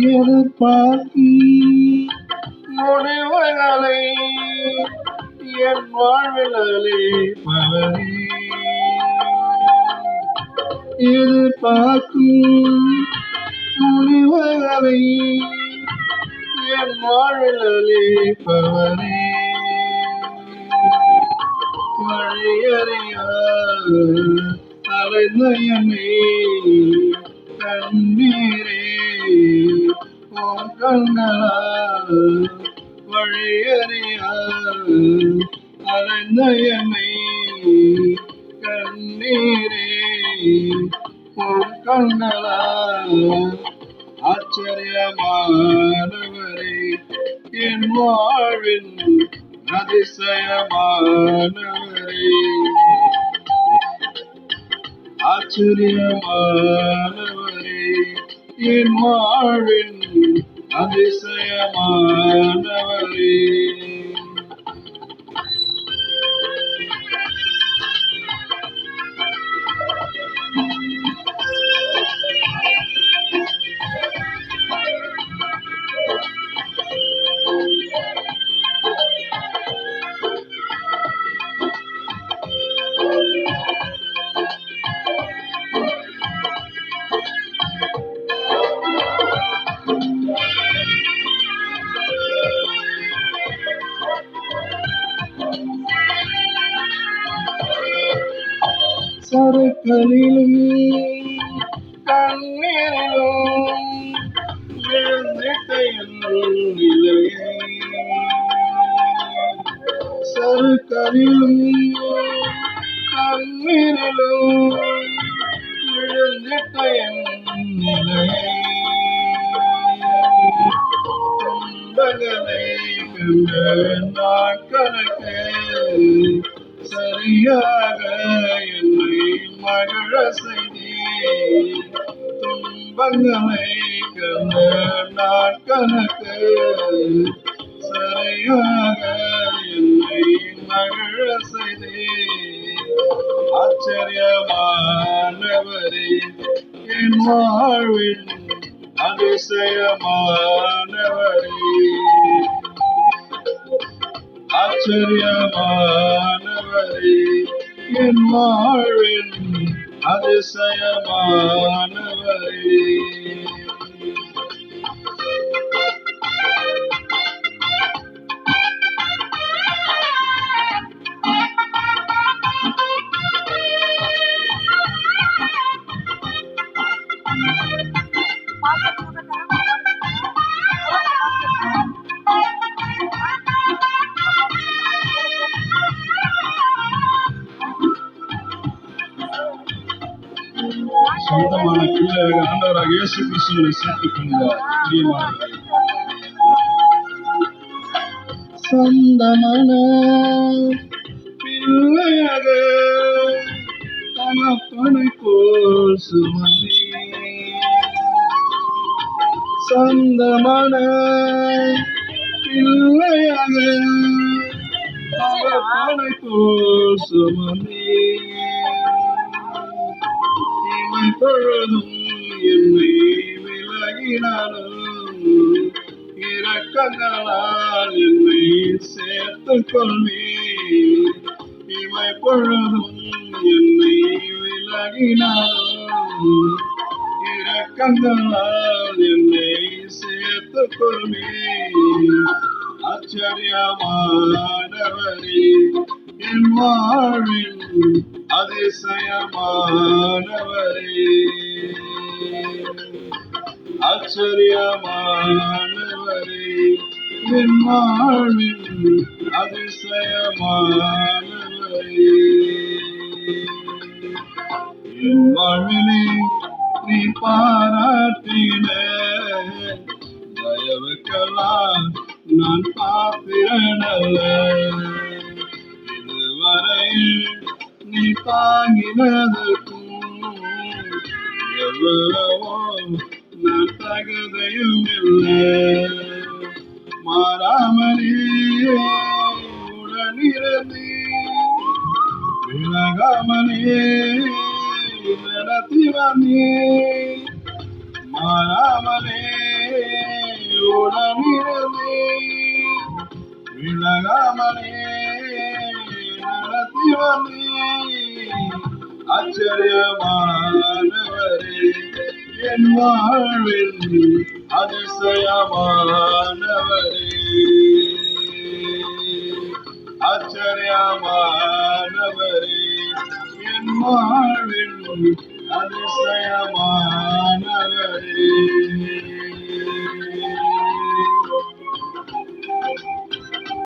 எதிர்பார்த்தி. முடிவுகளை என் வாழ்விலே மலரே. எதிர்பார்க்கும் முடிவுகளை என் வாழ்விலே பவனே வழியறியா அலைந்த கண்ணீரே உன் கண்களால் வழியறியாத அலைந்த கண்ணீரே உன் கண்களால் ஆச்சரியமானவரே என் வாழ்வின் அதிசயமானவரே ஆச்சரியமானவரே என் வாழ்வின் அதிசயமானவரே. சருக்களிலும் கண்ணீரிலும் விழுந்திட்ட சருக்களிலும் கண்ணீரிலும் விழுந்திட்ட என் நிலையை துன்பங்களை நாட்களுக்கு சரியாக மகிழ செய்தி துன்பங்களை கண்ட நாட்களுக்கு சரியாக என்னை மகிழ செய்தி ஆச்சரியமானவரே என் வாழ்வின் அதிசயமானவரே. ஆச்சரியமானவரே என் வாழ்வின் அதிசயமானவரே. சொந்தமான பிள்ளையாக ஆண்டவராக இயேசு கிறிஸ்துவை சேர்த்துக் கொள்கிறார். பிரியமானவர்களே. சொந்தமான பிள்ளையாக தகப்பனை போல் சுமந்தி. சொந்தமான பிள்ளையாக தகப்பனை போல் சுமந்தி. இமை பொழுதும் என்னை விலகினாலும் இரக்கங்களால் என்னை சேர்த்துக் கொள்வே இமை பொழுதும் என்னை விலகினாலும் இரக்கங்களால் என்னை சேர்த்துக் கொள்வே ஆச்சரியமானவரே என் வாழ்வின் அதிசயமானவரே ஆச்சரியமானவரே. என் அதிசயமானவரே என் வாழ்விலே நீ பாராட்டின. தயவுக்கெல்லாம் நான் பாத்திரனல்ல. தாங்கி தாங்கினதற்கும் எவ்வளவோ நான் தகுதியும் இல்லை மாறாமலே உடனிருந்தே விலகாமலே நடத்தி மாறாமலே உடனிருந்தே விலகாமலே நடத்தி ஆச்சரியமானவரே என் வாழ்வில் அதிசயமானவரே. ஆச்சரியமானவரே என் வாழ்வில் அதிசயமானவரே.